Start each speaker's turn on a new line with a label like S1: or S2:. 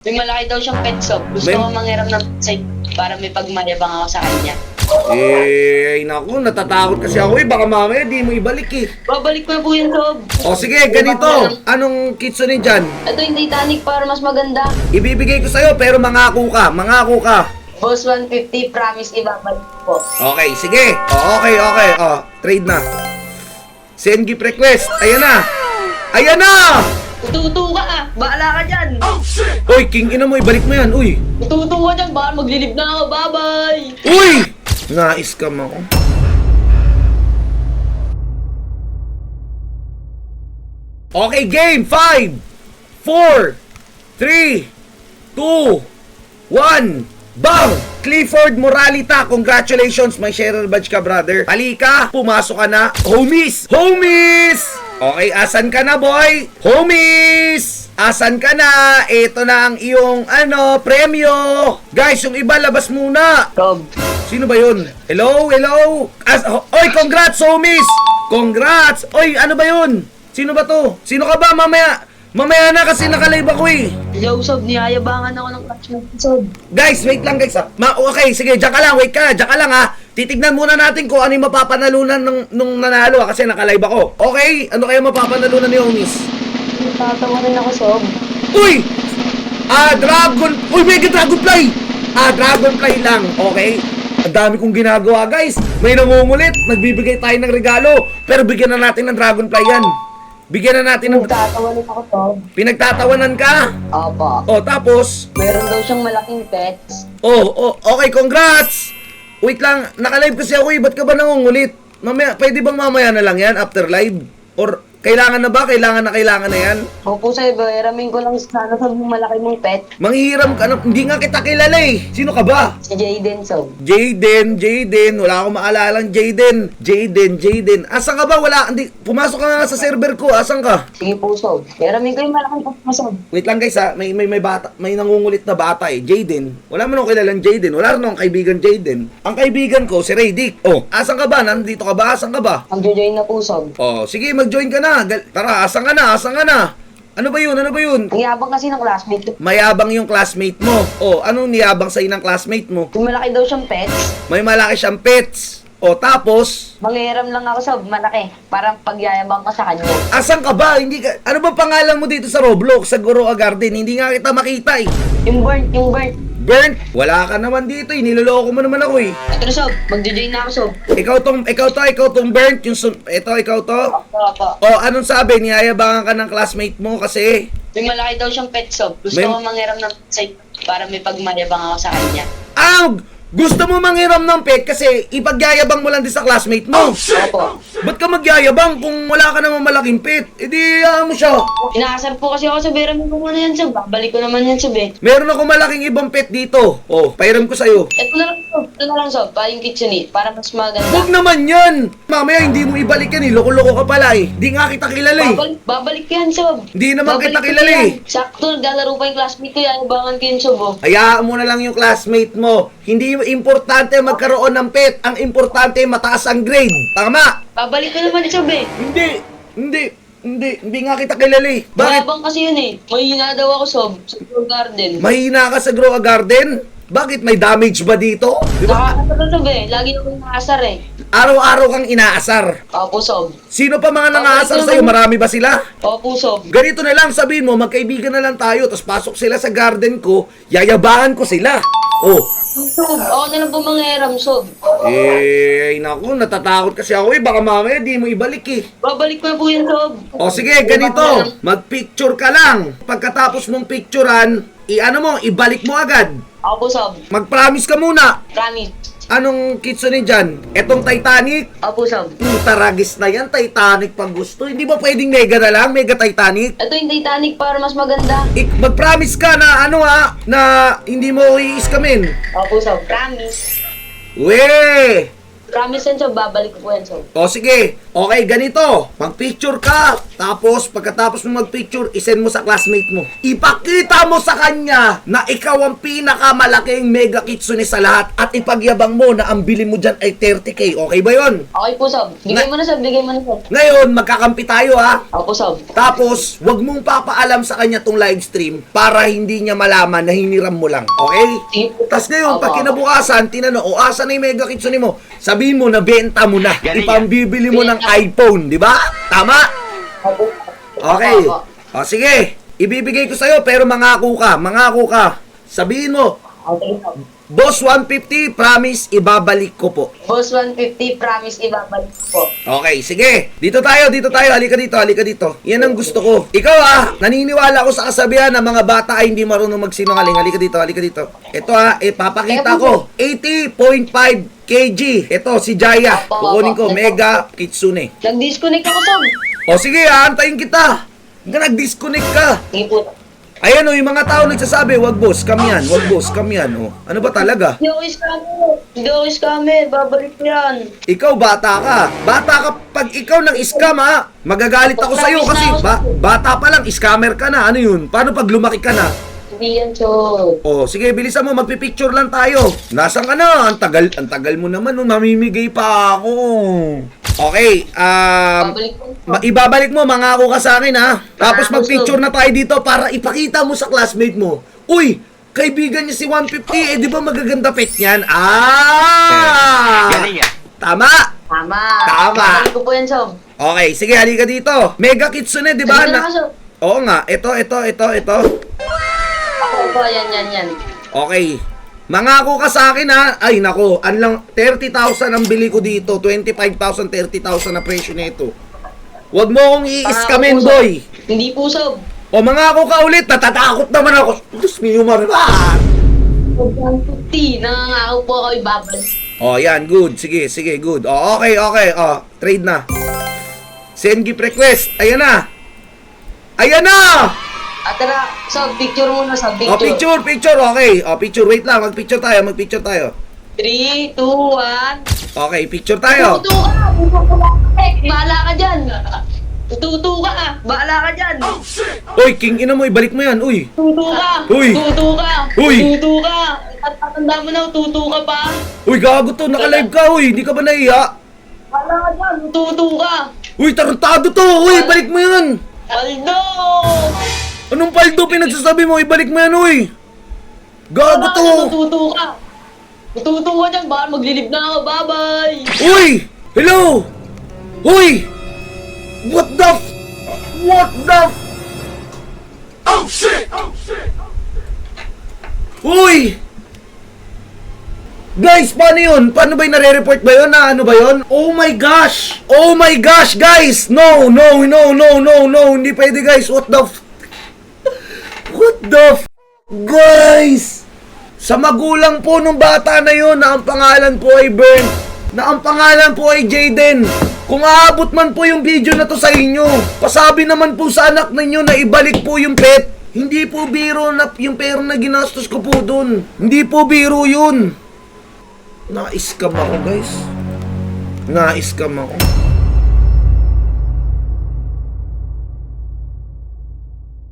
S1: May malaki daw siyang pet shop. Gusto
S2: May-
S1: ko manghiram ng site para may pagmayabang ako sa kanya.
S2: Eh, naku, natatakot kasi ako eh. Baka mamaya di mo ibalik eh.
S1: Babalik ko na po yung sob.
S2: O sige, ganito. Anong kitsunin dyan?
S1: Ito yung Titanic para mas maganda.
S2: Ibibigay ko sa'yo pero mangako ka. Mangako ka.
S1: Boss 150, promise ibabalik ko po.
S2: Okay, sige. O, okay, okay. O, trade na. Send gift request. Ayan na. Ayan na!
S1: Tututo ka ah! Bahala ka dyan!
S2: Uy, king ina mo, ibalik mo yan. Uy!
S1: Tututo ka dyan! Baka maglilib na ako! Bye-bye!
S2: Uy! Na-scam ako. Okay, game! 5, 4, 3, 2, 1, bang! Clifford Moralita, congratulations, may sharer badge ka, brother. Halika, pumasok ka na. Homies! Homies! Okay, asan ka na, boy? Homies! Asan ka na? Ito na ang iyong, ano, premyo. Guys, yung iba, labas muna.
S1: Sob,
S2: Sino ba yun? Hello? Hello? As, oy, congrats, homies! Congrats! Oy, ano ba yun? Sino ba to? Sino ka ba? Mamaya, mamaya na kasi nakalive ako eh.
S1: hello Sob, niyayabangan ako ng ko, Sob.
S2: Guys, wait lang guys ha. Ma okay, sige, diyan ka lang, wait ka, diyan ka lang ha. Titignan muna natin kung ano yung mapapanalunan ng, nung nanalo ha, kasi nakalive ako. Okay, ano kaya mapapanalunan ni homies?
S1: Tatawa rin ako, Sob.
S2: Uy! Ah, Dragon... Uy, Mega Dragonfly! Ah, Dragonfly lang, okay? Ang dami kong ginagawa, guys. May nangungulit. Nagbibigay tayo ng regalo. Pero bigyan na natin ng Dragonfly yan. Bigyan na natin ng...
S1: Tatawa rin ako, Sob.
S2: Pinagtatawanan ka.
S1: Opo.
S2: O, tapos...
S1: Meron daw siyang malaking pets.
S2: Oh, oh, okay, congrats! Wait lang, nakalive kasi ako eh. Ba't ka ba nangungulit? Mamaya, pwede bang mamaya na lang yan after live? Or kailangan na ba? Kailangan na kailangan na yan?
S1: Opo, Sob. Iramin ko lang sana sa malaki mong pet.
S2: Manghihiram ka na. Hindi nga kita kilala eh. Sino ka ba?
S1: Si Jaden, Sob.
S2: Jaden, Jaden, wala akong maalalang Jaden. Jaden, Jaden. Asan ka ba? Wala, hindi. Pumasok ka nga sa server ko. Asan ka?
S1: Sige po, Sob. Iramin ko yung malaking pet mo.
S2: Wait lang guys ha, may, may, may bata, may nangungulit na bata eh, Jaden. Wala man akong kilalang Jaden, wala rin akong kaibigan Jaden. Ang kaibigan ko, si Raydick. Oh, asan ka ba? Nandito ka ba? Asan ka ba?
S1: Magjo-join na po, Sob.
S2: Oh, sige, mag-join ka na. Gal- Tara, asan ka na? Asan ka na? Ano ba yun? Ano ba yun?
S1: Ang yabang kasi ng classmate ko.
S2: Mayabang yung classmate mo. Oh, anong niyabang sa'yo ng classmate mo?
S1: Yung malaki daw siyang pets.
S2: May malaki siyang pets. O, tapos,
S1: Manghiram lang ako, Sob. Malaki. Parang pagyayabang ka sa kanya.
S2: Asan ka ba? Hindi ka, ano ba pangalan mo dito sa Roblox, sa Goroa Garden? Hindi nga kita makita eh.
S1: Yung burnt, yung burnt.
S2: Burnt, wala ka naman dito eh. Niloloko mo naman ako eh.
S1: Ito na, Sob. Magjo-join na ako, Sob.
S2: Ikaw tong, ikaw to, ikaw tong Burnt. Yung, sun- ito, ikaw to.
S1: Opo, opo.
S2: O, anong sabi? Niyayabangan ka ng classmate mo kasi
S1: May malaki daw siyang pet shop. Gusto
S2: May-
S1: ko manghiram ng site para may pagmayabang ako sa kanya.
S2: Ah, gusto mo manghiram ng pet kasi ipagyayabang mo lang din sa classmate mo.
S1: Opo.
S2: Ba't ka magyayabang kung wala ka naman malaking pet? E di, ah, mo siya.
S1: Inaasar po kasi ako sa Beramin ko muna yan, Sob. Babalik ko naman yan, Sob, eh.
S2: Meron ako malaking ibang pet dito. O, pairam ko sa'yo.
S1: Ito na lang, Sob. Ito na lang, Sob. Pa yung kitchenette. Para mas maganda.
S2: Huwag naman yan! Mamaya hindi mo ibalik yan eh. Loko-loko ka pala eh. Di nga kita kilala eh.
S1: Babalik, babalik ko yan, Sob.
S2: Hindi naman
S1: Babalik
S2: kita
S1: ko
S2: kilala
S1: yan.
S2: eh.
S1: Sakto, naglalaro pa yung classmate ko. Yayabangan ko yun, Sob, oh.
S2: Hayaan mo na lang yung classmate mo. Hindi importante magkaroon ng pet. Ang importante mataas ang grade. Tama?
S1: Babalik ko naman, Sob, eh.
S2: Hindi. Hindi. Hindi. Hindi nga kita kilala eh. Bakit?
S1: Mayabang kasi yun, eh. Mahina daw ako, Sob. Sa Grow Garden.
S2: Mahina ka sa Grow a Garden? Bakit? May damage ba dito? Di ba?
S1: Nakakasar, Sob, eh. Lagi akong nakasar, eh.
S2: Araw-araw kang inaasar.
S1: Opo, Sob.
S2: Sino pa mga nangaasar sa'yo? Marami ba sila?
S1: Opo, Sob.
S2: Ganito na lang, sabihin mo, magkaibigan na lang tayo, tapos pasok sila sa garden ko, yayabangan ko sila. Oh,
S1: Sob, ako na lang po manghiram, Sob.
S2: eh, naku, natatakot kasi ako eh, baka mamaya di mo ibalik eh.
S1: Babalik ko na po yun, Sob.
S2: O sige, ganito, magpicture ka lang. Pagkatapos mong picturean, i-ano mo, ibalik mo agad.
S1: Ako po, Sob.
S2: Mag-promise ka muna.
S1: Promise.
S2: Anong kitsune dyan? Etong Titanic?
S1: Ako po, Sob.
S2: Puta, ragis na yan, Titanic pag gusto. Hindi ba pwedeng mega na lang, mega Titanic?
S1: Ito yung Titanic para mas maganda.
S2: Ik mag-promise ka na ano ha, na hindi mo i-iskamin.
S1: Ako po, Sob. Promise.
S2: We!
S1: Promise yan, Sob. Babalik ko po yan, Sob.
S2: O sige, okay, ganito. Mag-picture ka. Tapos, pagkatapos mo mag-picture, isend mo sa classmate mo. Ipakita mo sa kanya na ikaw ang pinakamalaking mega kitsune sa lahat at ipagyabang mo na ang bili mo dyan ay 30k. Okay ba yon?
S1: Okay po, Sob. Bigay mo na, Sob. Bigay mo na, Sob.
S2: Ngayon, magkakampi tayo ha.
S1: Ako po, Sob.
S2: Tapos, wag mong papaalam sa kanya tong live stream para hindi niya malaman na hiniram mo lang. Okay?
S1: Sige.
S2: Tapos ngayon, pag
S1: Opo,
S2: kinabukasan, tinanong, o asa na yung mega kitsune mo? Sabihin mo na benta mo na.
S3: Galing
S2: Ipambibili mo ng iPhone, di ba? Tama? Okay. O sige, ibibigay ko sa'yo pero mangako ka, mangako ka. Sabihin mo,
S1: Okay.
S2: Boss 150, promise, ibabalik ko po.
S1: Boss 150, promise ibabalik ko po.
S2: Okay, sige. Dito tayo, dito tayo. Halika dito, halika dito. Yan ang gusto ko. Ikaw ah, naniniwala ko sa kasabihan na mga bata ay hindi marunong magsinungaling. Halika dito, halika dito. Ito ah, ipapakita ko. 80.5 kg. Ito, si Jaya. Kukunin ko, Mega Kitsune.
S1: Nag-disconnect ako, Sob.
S2: O sige, aantayin kita. Hindi nag-disconnect ka.
S1: Sige po.
S2: Ayan o, yung mga tao nagsasabi, wag boss, kam yan, wag boss, kam yan. O, ano ba talaga?
S1: Ako scammer. Ako scammer. Babalik yan.
S2: Ikaw bata ka. Bata ka pag ikaw ng scam ha. Magagalit ako sa iyo kasi ba, bata pa lang scammer ka na. Ano yun? Paano pag lumaki ka na?
S1: Yan, Sob.
S2: Oh, sige, bilisan mo, magpi-picture lang tayo. Nasaan ka na? Ang tagal, ang tagal mo naman, oh, mamimigay pa ako. Okay, um,
S1: Babalik
S2: ma- ibabalik mo, mangako ka sa akin ha. Tapos
S1: Mangako,
S2: mag-picture na tayo dito para ipakita mo sa classmate mo. Uy, kaibigan niya si 150, eh di ba magaganda pet niyan? Ah!
S3: Galing yan.
S2: Tama!
S1: Tama.
S2: Tama.
S1: Babalik ko po yan, Sob.
S2: Okay, sige, halika dito. Mega Kitsune, di ba?
S1: Halika na.
S2: Oo nga, ito, ito, ito, ito.
S1: Ako po, yan, yan, yan.
S2: Okay. Mangako ka sa akin ha. Ay, nako. Anlang 30,000 ang bili ko dito. 25,000, 30,000 na presyo nito. Huwag mo akong i-scamin, boy.
S1: Hindi po, Sob.
S2: O mangako ka ulit. Natatakot naman ako. Diyos mio, Maribar.
S1: Sob 150. Nangangako po ako ibabalik.
S2: O, yan. Good. Sige, sige. Good. O, okay, okay. O, trade na. Send gift request. Ayan na. Ayan na!
S1: At tara, Sob, picture muna, Sob.
S2: O, Oh, picture, picture. Okay. O, picture. Wait lang. Mag-picture tayo. Mag-picture tayo.
S1: 3, 2, 1.
S2: Okay, picture tayo.
S1: Tutu ka! Eh, bahala ka dyan! Tutu ka! Bahala ka dyan!
S2: Uy, king ina mo. Ibalik mo yan. Uy.
S1: Tutu ka!
S2: Uy!
S1: Tutu ka!
S2: Uy!
S1: Tutu ka! At tatanda mo na, tutu ka pa!
S2: Uy, gago to. Naka-live ka. Uy, hindi ka ba nahiya?
S1: Bahala ka dyan! Tutu ka!
S2: Uy, tarantado to. Uy, ibalik mo yan.
S1: Aldo!
S2: Anong paldo pinagsasabi mo? Ibalik mo yan, uy. Gago to.
S1: tutu ka! Tutu ka dyan, baka maglilib na ako, bye-bye!
S2: Uy! Hello! Uy! What the f... What the f...
S3: Oh shit! Oh shit!
S2: Uy! Guys, paano yun? Paano ba yung nare-report ba yun? Na ano ba yun? Oh my gosh! Oh my gosh, guys! No, no, no, no, no, no! Hindi pwede, guys! What the f... What the f... Guys! Sa magulang po nung bata na yun na ang pangalan po ay Bern, na ang pangalan po ay Jaden. Kung aabot man po yung video na to sa inyo, pasabi naman po sa anak ninyo na ibalik po yung pet. Hindi po biro na yung pera na ginastos ko po dun. Hindi po biro yun. Na-scam ako guys. Na-scam ako.